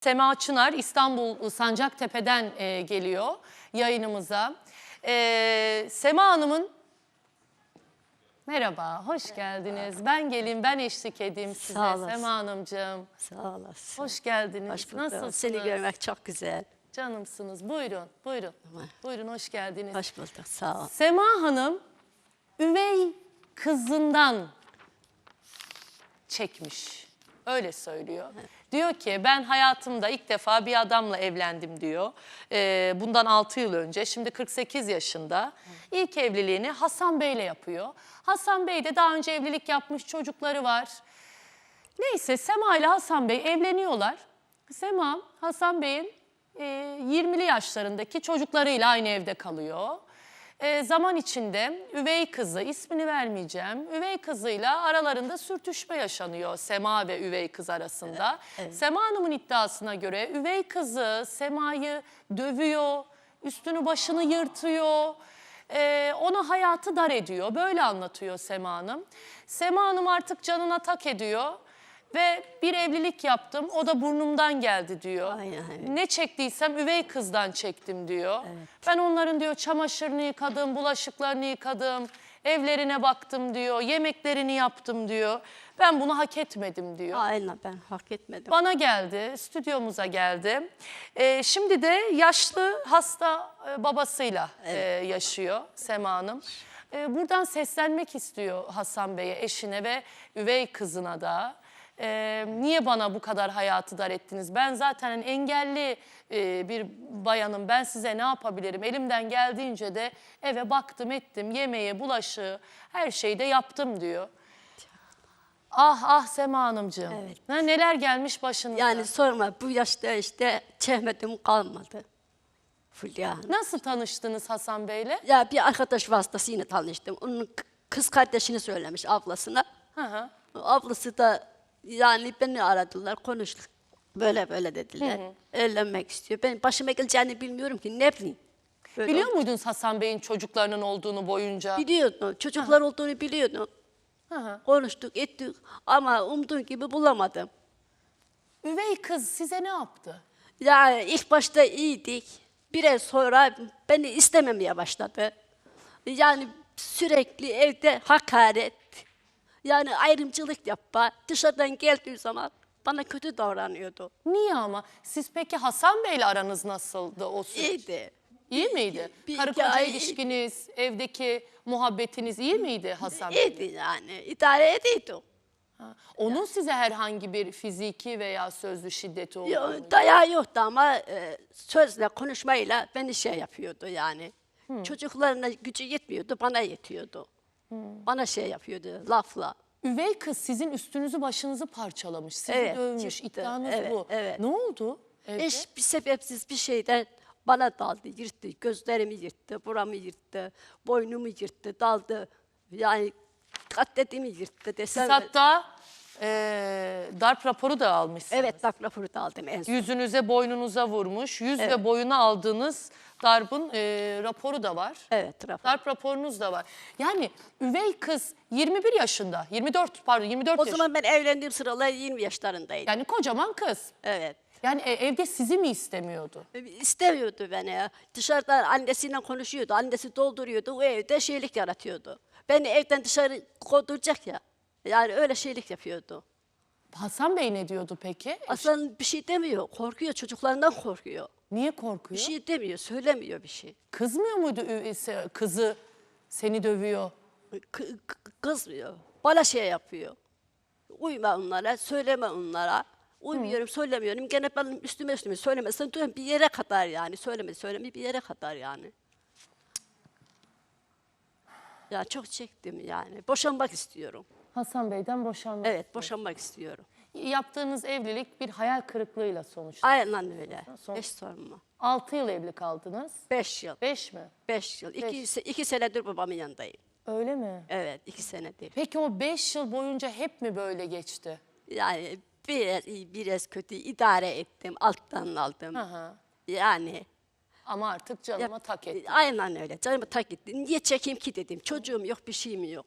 Sema Çınar İstanbul Sancaktepe'den e, geliyor yayınımıza. E, Sema Hanım'ın Merhaba, hoş geldiniz. Ben geleyim, ben eşlik edeyim size Sağ olasın. Sema Hanımcığım. Sağ olasın. Hoş geldiniz. Hoş bulduk. Nasılsınız? Seni görmek çok güzel. Canımsınız. Buyurun, buyurun. Buyurun, hoş geldiniz. Hoş bulduk. Sağ ol. Sema Hanım üvey kızından çekmiş. Öyle söylüyor. Diyor ki ben hayatımda ilk defa bir adamla evlendim diyor. Ee, bundan 6 yıl önce. Şimdi 48 yaşında. İlk evliliğini Hasan Bey'le yapıyor. Hasan Bey de daha önce evlilik yapmış çocukları var. Neyse Sema ile Hasan Bey evleniyorlar. Sema Hasan Bey'in e, 20'li yaşlarındaki çocuklarıyla aynı evde kalıyor. E, zaman içinde üvey kızı ismini vermeyeceğim. Üvey kızıyla aralarında sürtüşme yaşanıyor Sema ve üvey kız arasında. Sema Hanım'ın iddiasına göre üvey kızı Sema'yı dövüyor, üstünü başını yırtıyor. Ee, ona hayatı dar ediyor. Böyle anlatıyor Sema Hanım. Sema Hanım artık canına tak ediyor. Ve bir evlilik yaptım, o da burnumdan geldi diyor. Aynen, evet. Ne çektiysem üvey kızdan çektim diyor. Ben onların diyor çamaşırını yıkadım, bulaşıklarını yıkadım, evlerine baktım diyor, yemeklerini yaptım diyor. Ben bunu hak etmedim diyor. Aynen ben hak etmedim. Bana geldi, stüdyomuza geldi. Ee, şimdi de yaşlı hasta e, babasıyla e, yaşıyor Sema Hanım. Ee, buradan seslenmek istiyor Hasan Bey'e, eşine ve üvey kızına da. Ee, niye bana bu kadar hayatı dar ettiniz? Ben zaten engelli e, bir bayanım. Ben size ne yapabilirim? Elimden geldiğince de eve baktım ettim. Yemeği, bulaşığı, her şeyi de yaptım diyor. Ah ah Sema Hanımcığım. Evet. Ha, neler gelmiş başınıza? Yani sorma bu yaşta işte çehmedim kalmadı. Fulya Hanım. Nasıl tanıştınız Hasan Bey'le? Ya bir arkadaş vasıtasıyla tanıştım. Onun kız kardeşini söylemiş ablasına. Hı hı. Ablası da yani beni aradılar konuştuk. Böyle böyle dediler. Evlenmek istiyor. Ben başıma geleceğini bilmiyorum ki ne bileyim. Böyle Biliyor muydunuz Hasan Bey'in çocuklarının olduğunu boyunca? Biliyordum. Çocuklar olduğunu biliyordum. Hı hı. Konuştuk, ettik ama umduğum gibi bulamadım. Üvey kız size ne yaptı? Yani ilk başta iyiydik. Bir ay sonra beni istememeye başladı. Yani sürekli evde hakaret, yani ayrımcılık yapma. Dışarıdan geldiği zaman bana kötü davranıyordu. Niye ama? Siz peki Hasan Bey'le aranız nasıldı o süreç? İyiydi. İyi miydi? Bir- Karı koca ay- ilişkiniz, evdeki muhabbetiniz iyi miydi Hasan Bey? İyiydi yani. İdare ediyordum. Ha. Onun size herhangi bir fiziki veya sözlü şiddeti oldu Yo- mu? Dayağı yoktu ama e, sözle, konuşmayla beni şey yapıyordu yani. Çocuklarına gücü yetmiyordu, bana yetiyordu. Bana şey yapıyordu, lafla. Üvey kız sizin üstünüzü başınızı parçalamış, sizi Evet, dövmüş. çıktı. İddianız Evet, bu. evet. Ne oldu? evde? Hiç bir sebepsiz bir şeyden bana daldı, yırttı. Gözlerimi yırttı, buramı yırttı, boynumu yırttı, daldı. Yani katletimi yırttı desem. Siz hatta eee darp raporu da almışsınız. Evet, bak raporu da aldım en son. Yüzünüze, boynunuza vurmuş. Yüz ve boyuna aldığınız darbın eee, raporu da var. Evet, rapor. Darp raporunuz da var. Yani üvey kız 21 yaşında, 24 pardon 24 O yaşında. zaman ben evlendiğim sıralar 20 yaşlarındaydım. Yani kocaman kız. Evet. Yani e, evde sizi mi istemiyordu? İstemiyordu beni. Dışarıda annesiyle konuşuyordu. Annesi dolduruyordu. O evde şeylik yaratıyordu. Beni evden dışarı kovduracak ya. Yani öyle şeylik yapıyordu. Hasan Bey ne diyordu peki? Aslında bir şey demiyor. Korkuyor. Çocuklarından korkuyor. Niye korkuyor? Bir şey demiyor. Söylemiyor bir şey. Kızmıyor muydu ü- se- kızı seni dövüyor? K- k- kızmıyor. Bana şey yapıyor. Uyma onlara. Söyleme onlara. Uymuyorum, söylemiyorum. Gene benim üstüme üstüme söylemesen diyorum bir yere kadar yani. Söyleme, söyleme bir yere kadar yani. Ya çok çektim yani. Boşanmak istiyorum. Hasan Bey'den boşanmak. Evet, boşanmak istiyorum. Yaptığınız evlilik bir hayal kırıklığıyla sonuçlandı. Aynen öyle. Son- Hiç sorma. 6 yıl evli kaldınız. Beş yıl. 5 mi? Beş yıl. İki, se- iki senedir babamın yanındayım. Öyle mi? Evet, iki senedir. Peki o 5 yıl boyunca hep mi böyle geçti? Yani biraz iyi, biraz kötü idare ettim. Alttan aldım. Hı. Yani Ama artık canıma tak etti. Aynen öyle. Canımı tak etti. Niye çekeyim ki dedim. Çocuğum yok, bir şeyim yok.